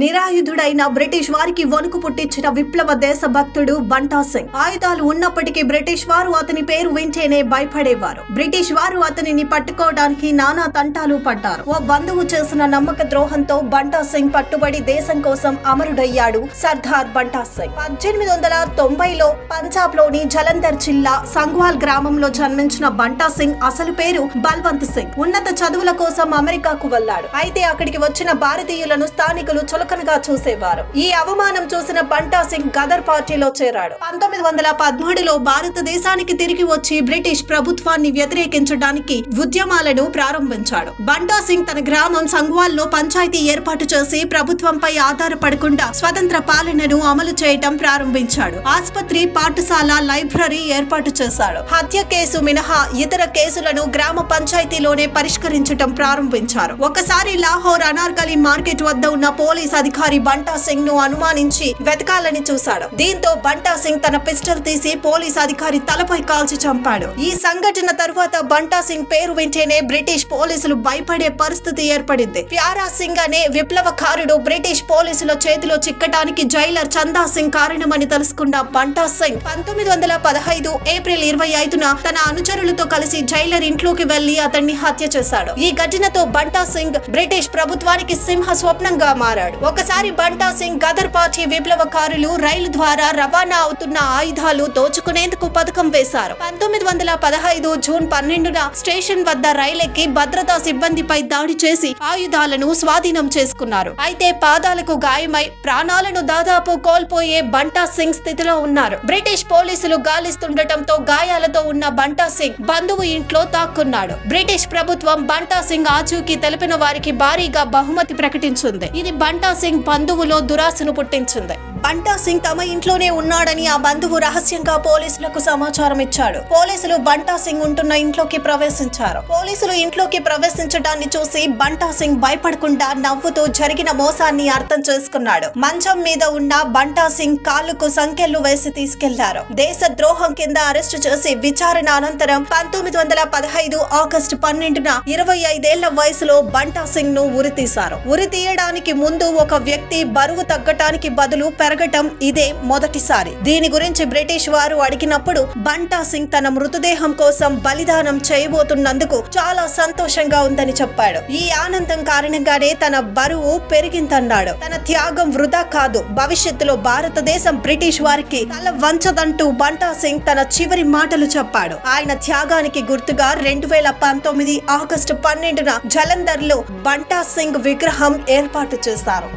నిరాయుధుడైన British వారికి వణుకు పుట్టించిన విప్లవ దేశభక్తుడు బంటా సింగ్. ఆయుధాలు ఉన్నప్పటికీ బ్రిటిష్ వారు అతని పేరు వింటేనే భయపడేవారు. బ్రిటిష్ వారు అతనిని పట్టుకోవడానికి నానా తంటాలు పడ్డారు. ఓ బంధువు చేసిన నమ్మక ద్రోహంతో బంటా సింగ్ పట్టుబడి దేశం కోసం అమరుడయ్యాడు సర్దార్ బంటా సింగ్. పద్దెనిమిది వందల తొంభైలో పంజాబ్లోని జలంధర్ జిల్లా సంగ్వాల్ గ్రామంలో జన్మించిన బంటా సింగ్ అసలు పేరు బల్వంత్ సింగ్. ఉన్నత చదువుల కోసం అమెరికాకు వెళ్ళాడు అయితే అక్కడికి వచ్చిన భారతీయులను స్థానికులు చులకనగా చూసేవారు. ఈ అవమానం చూసిన బంటా సింగ్ గదర్ పార్టీలో చేరాడు. పంతొమ్మిది వందల పదమూడులో భారతదేశానికి తిరిగి వచ్చి బ్రిటిష్ ప్రభుత్వాన్ని వ్యతిరేకించడానికి ఉద్యమాలను ప్రారంభించాడు. బంటా సింగ్ తన గ్రామం సంగ్వాల్లో పంచాయతీ ఏర్పాటు చేసి ప్రభుత్వంపై ఆధారపడకుండా స్వతంత్ర పాలనను అమలు చేయటం ప్రారంభించాడు. ఆసుపత్రి పాఠశాల లైబ్రరీ ఏర్పాటు చేశాడు. హత్య కేసు మినహా ఇతర కేసులను గ్రామ పంచాయతీలోనే పరిష్కరించటం ప్రారంభించారు. ఒకసారి లాహోర్ అనార్కలి మార్కెట్ వద్ద ఉన్న పోలీస్ అధికారి బంటా సింగ్ను అనుమానించి వెతకాలని చూశాడు. దీంతో బంటా సింగ్ తన పిస్టల్ తీసి పోలీస్ అధికారి తలపై కాల్చి చంపాడు. ఈ సంఘటన తరువాత బంటా సింగ్ పేరు వింటేనే బ్రిటిష్ పోలీసులు భయపడే పరిస్థితి ఏర్పడింది. ప్యారా సింగ్ అనే విప్లవకారుడు బ్రిటిష్ పోలీసుల చేతిలో చిక్కటానికి జైలర్ చందా సింగ్ కారణమని తెలుసుకున్న బంటా సింగ్ పంతొమ్మిది వందల పదహైదు ఏప్రిల్ ఇరవై ఐదున తన అనుచరులతో కలిసి జైలర్ ఇంట్లోకి వెళ్ళి అతన్ని హత్య చేశాడు. ఈ ఘటనతో బంటా సింగ్ బ్రిటిష్ ప్రభుత్వానికి సింహ స్వప్నంగా మారాడు. ఒకసారి బంటా సింగ్ గదర్ పార్టీ విప్లవకారులు రైలు ద్వారా రవాణా అవుతున్న ఆయుధాలు దోచుకునేందుకు పథకం వేశారు. పంతొమ్మిది వందల పదహైదు జూన్ పన్నెండున స్టేషన్ వద్ద రైలెక్కి భద్రతా సిబ్బందిపై దాడి చేసి ఆయుధాలను స్వాధీనం చేసుకున్నారు. అయితే పాదాలకు గాయమై ప్రాణాలను దాదాపు కోల్పోయే బంటా సింగ్ స్థితిలో ఉన్నారు. బ్రిటిష్ పోలీసులు గాలిస్తుండటంతో గాయాలతో ఉన్న బంటా సింగ్ బంధువు ఇంట్లో తాక్కున్నాడు బ్రిటిష్ ప్రభుత్వం బంటా సింగ్ ఆచూకీ తెలిపిన వారికి భారీగా బహుమతి ప్రకటించింది. ఇది బంటా సింగ్ బంధువులో దురాశను పుట్టించింది. బంటా సింగ్ తమ ఇంట్లోనే ఉన్నాడని ఆ బంధువు రహస్యంగా పోలీసులకు సమాచారం ఇచ్చాడు. పోలీసులు బంటా సింగ్ ఉంటున్న ఇంట్లోకి ప్రవేశించారు. పోలీసులు ఇంట్లోకి ప్రవేశించడాన్ని చూసి బంటా సింగ్ భయపడకుండా నవ్వుతూ జరిగిన మోసాన్ని అర్థం చేసుకున్నాడు. మంచం మీద ఉన్న బంటా సింగ్ కాళ్ళకు సంఖ్యలు వేసి తీసుకెళ్ళారు. దేశ ద్రోహం కింద అరెస్టు చేసి విచారణ అనంతరం పంతొమ్మిది వందల పదహైదు ఆగస్టు పన్నెండున ఇరవై ఐదేళ్ళ వయసులో బంటా సింగ్ను ఉరి తీశారు ఉరి తీయడానికి ముందు ఒక వ్యక్తి బరువు తగ్గటానికి బదులు పెరగటం ఇదే మొదటిసారి. దీని గురించి బ్రిటిష్ వారు అడిగినప్పుడు బంటా సింగ్ తన మృతదేహం కోసం బలిదానం చేయబోతున్నందుకు చాలా సంతోషంగా ఉందని చెప్పాడు. ఈ ఆనందం కారణంగానే తన బరువు పెరిగిందన్నాడు. తన త్యాగం వృధా కాదు. భవిష్యత్తులో భారతదేశం బ్రిటిష్ వారికి తల వంచదంటూ బంటా సింగ్ తన చివరి మాటలు చెప్పాడు. ఆయన త్యాగానికి గుర్తుగా రెండు వేల పంతొమ్మిది ఆగస్టు పన్నెండున జలంధర్లో బంటా సింగ్ విగ్రహం ఏర్పాటు చేశారు.